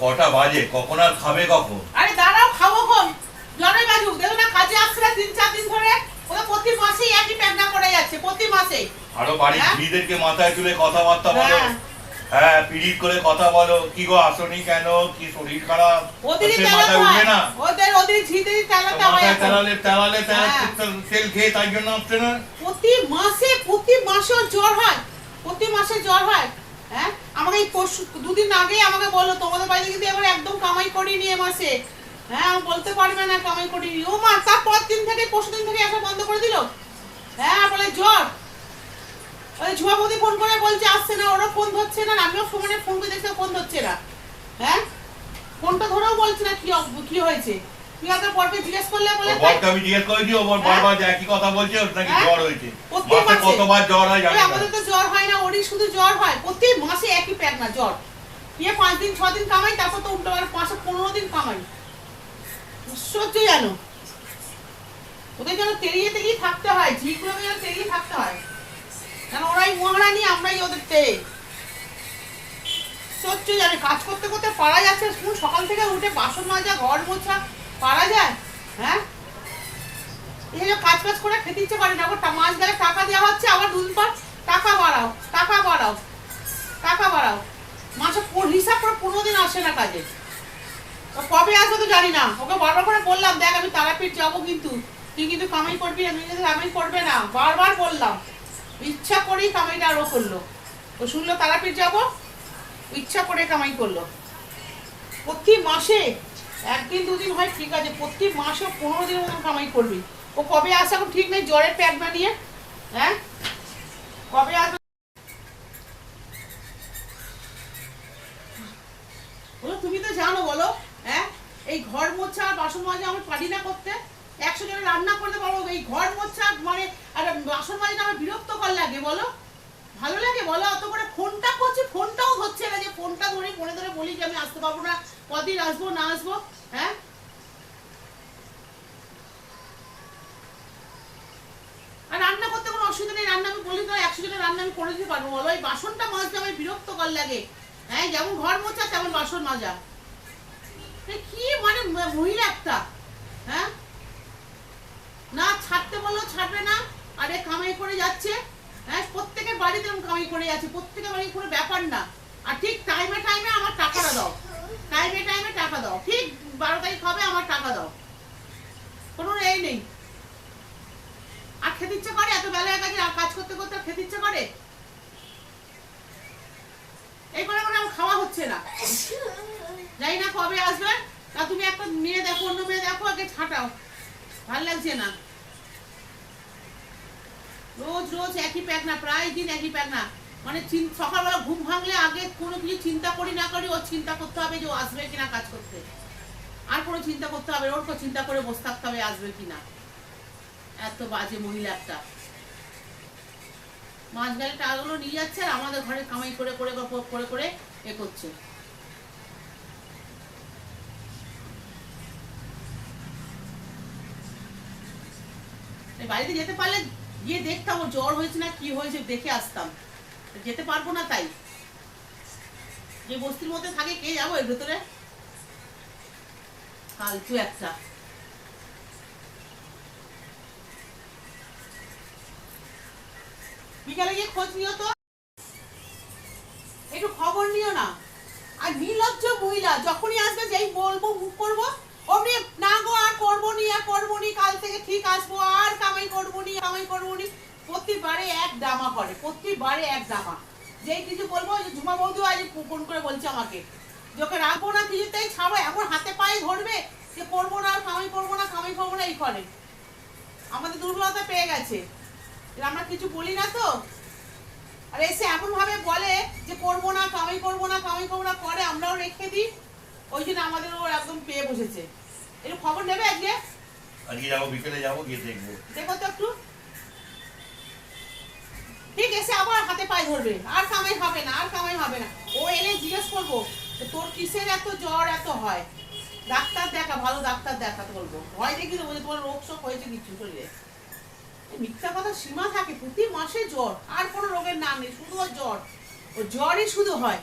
কটা বাজে? কখন আর খাবে কখন? আরে দাঁড়াও খাব কম জনে বাজুক দেখো না কাজে আসছে না তিন চার দিন ধরে। ওরা প্রতি মাসেই একই প্যান্ডা করে যাচ্ছে প্রতি মাসে। আরও বাড়ির হ্যাঁ? মাথায় তুলে কথাবার্তা বলো। হ্যাঁ। হ্যাঁ পিড়িত করে কথা বলো। কি গো আসনি কেন? কি শরীর খারাপ? ওদেরই সে মাথায় উঠবে না? ওদের ওদের ঝিদেরই তেলাতে হয় মাথায় তেলালে তেলালে হ্যাঁ। তেল খেয়ে তাই জন্য আসছে না? প্রতি মাসে প্রতি মাসে জ্বর হয়। প্রতি মাসে জ্বর হয় হ্যাঁ। এই পরশু, দুদিন আগে আমাকে বলল তোমাদের বাড়িতে কিন্তু এবার একদম কামাই করিনি এ মাসে। হ্যাঁ আমি বলতে পারবে না কামাই করিনি। ও মা তারপর দিন থেকে, পরশু দিন থেকে আসা বন্ধ করে দিল? হ্যাঁ বলে, জ্বর। ওই ঝুয়া বৌদি ফোন করে বলছে, আসছে না ওরা ফোন ধরছে না আমিও ফোনে ফোন করে দেখতে ফোন ধরছে না। হ্যাঁ? ফোনটা ধরেও বলছে না কি কি হয়েছে? তুই জিজ্ঞেস করলে বলে ওর বরকে আমি জিজ্ঞেস করে দিই ও বর হ্যাঁ? বারবার যে একই কথা বলছে? ওর নাকি হ্যাঁ? জ্বর হয়েছে। মাসে? কতবার জ্বর হয় জানি না। আমাদের তো জ্বর হয় না ওরই শুধু জ্বর হয়। প্রতি মাসে একই প্যাক না জ্বর। পাঁচ দিন ছ দিন কামাই তারপর তো উল্টো আর পাঁচশো পনেরো দিন কামাই। সহ্য জানো ওদের যেন তেড়িয়ে তেড়িয়ে থাকতে হয় যেন তেড়িয়ে থাকতে হয়। কেন ওরাই মহারানি আমরাই ওদের তে। সহ্য জানে কাজ করতে করতে পারা যাচ্ছে শুন সকাল থেকে উঠে বাসন মাজা ঘর মোছা পারা যায়? হ্যাঁ? যে কাজ বাজ করে খেতে ইচ্ছে করে না আবার মাস গেলে টাকা দেওয়া হচ্ছে, আবার দুদিন পর টাকা বাড়াও টাকা বাড়াও টাকা বাড়াও। মাসে হিসাব করে পনেরো দিন আসে না কাজে। কবে আসবে তো জানি না। ওকে বারবার করে বললাম, দেখ, আমি তারাপীঠ যাব কিন্তু। তুই কিন্তু কামাই করবি না কিন্তু কামাই করবে না। বারবার বললাম। ইচ্ছা করেই কামাইটা আরও করল। ও শুনলো, তারাপীঠ যাব? ইচ্ছা করে কামাই করল। প্রতি মাসে একদিন দুদিন হয়, ঠিক আছে প্রতি মাসে পনেরো দিনের মতন কামাই করবি। ও কবে আসে এখন ঠিক নেই, জ্বরের প্যাক বানিয়ে হ্যাঁ? কবে আসবে? তুমি তো জানো, বলো হ্যাঁ? এই ঘর মোছা আর বাসন মাজা আমি পারি না করতে। একশো জনে রান্না করতে পারব, এই ঘর মোছা মানে আর বাসন মাজা আমার বিরক্তকর লাগে, বলো। ভালো লাগে, বলো অত করে ফোনটা করছি ফোনটাও ধরছে না যে ফোনটা ধরে ফোনে ধরে বলি যে আমি আসতে পারব না। কদিন আসব, না আসব হ্যাঁ? রান্না করতে হ্যাঁ যেমন ঘর তেমন বাসন মাজা। কি মানে মহিলা একটা হ্যাঁ? না, ছাড়তে ছাড়বে না, আরে করে যাচ্ছে হ্যাঁ? প্রত্যেকের বাড়িতে কামাই করে যাচ্ছে, প্রত্যেকের বাড়ি কোনো ব্যাপার না। আর ঠিক টাইমে টাইমে আমার টাকাটা দাও। টাইমে টাইমে টাকা দাও। ঠিক বারো তারিখ হবে, আমার টাকা দাও। কোনো এই নেই। আর খেতে ইচ্ছে করে? এত বেলায় কাজে আর কাজ করতে করতে খেতে ইচ্ছে করে? এই করে করে আমার খাওয়া হচ্ছে না। জানি না কবে আসবে। তা তুমি একটা মেয়ে দেখো, অন্য মেয়ে দেখো আগে ছাটাও। ভালো লাগছে না। রোজ রোজ একই প্যাক না, প্রায় দিন একই প্যাক না। মানে সকালবেলা ঘুম ভাঙলে আগে কোনো কিছু চিন্তা করি না করি, ও চিন্তা করতে হবে যে ও আসবে কিনা কাজ করতে। আর কোনো চিন্তা করতে হবে ওর চিন্তা করে বসে থাকতে হবে আসবে কিনা। এত বাজে মহিলা একটা। মাছ গেলে টাকাগুলো নিয়ে যাচ্ছে আর আমাদের ঘরে কামাই করে করে, করে- করে করে এ করছে। বাড়িতে যেতে পারলে গিয়ে দেখতাম ওর জ্বর হয়েছে না কি হয়েছে, দেখে আসতাম। যেতে পারব না তাই। যে বস্তির মধ্যে থাকে কে যাব এর ভেতরে। ফালতু একটা। বিকালে গিয়ে খোঁজ নিও তো। একটু খবর নিও না। আর নির্লজ্জ মহিলা, যখনই আসবে যেই বলব, মুখ করব, অমনি না গো, আর করব নি, আর করব নি, কাল থেকে ঠিক আসব আর কামাই করব নি কামাই করব নি প্রতিবারে এক ড্রামা করে প্রতিবারে এক ড্রামা যেই কিছু বলব যে ঝুমা বৌদিও আজ ফোন করে বলছে আমাকে যে ওকে রাখব না কিছুতেই ছাড়ো এমন হাতে পায়ে ধরবে যে করব না আর কামাই করব না কামাই করব না এই করে। আমাদের দুর্বলতা পেয়ে গেছে। এর আমরা কিছু বলি না তো? আর এসে এমনভাবে বলে যে করব না কামাই করব না কামাই করব না করে আমরাও রেখে দিই। ওই জন্য আমাদের ও একদম পেয়ে বসেছে। একটু খবর নেবে আজকে? আজকে যাব বিকেলে যাব গিয়ে দেখব। দেখো তো একটু। ঠিক এসে আবার হাতে পায়ে ধরবে। আর কামাই হবে না, আর কামাই হবে না। ও এলে জিজ্ঞেস করব তোর কিসের এত জ্বর এত হয়? ডাক্তার দেখা, ভালো ডাক্তার দেখা বলব। ভয় দেখি তো তোমার রোগ শোক হয়েছে কিছু শরীরে মিথ্যা কথা সীমা থাকে, প্রতি মাসে জ্বর। আর কোনো রোগের নাম নেই, শুধু জ্বর। ও জ্বরই শুধু হয়।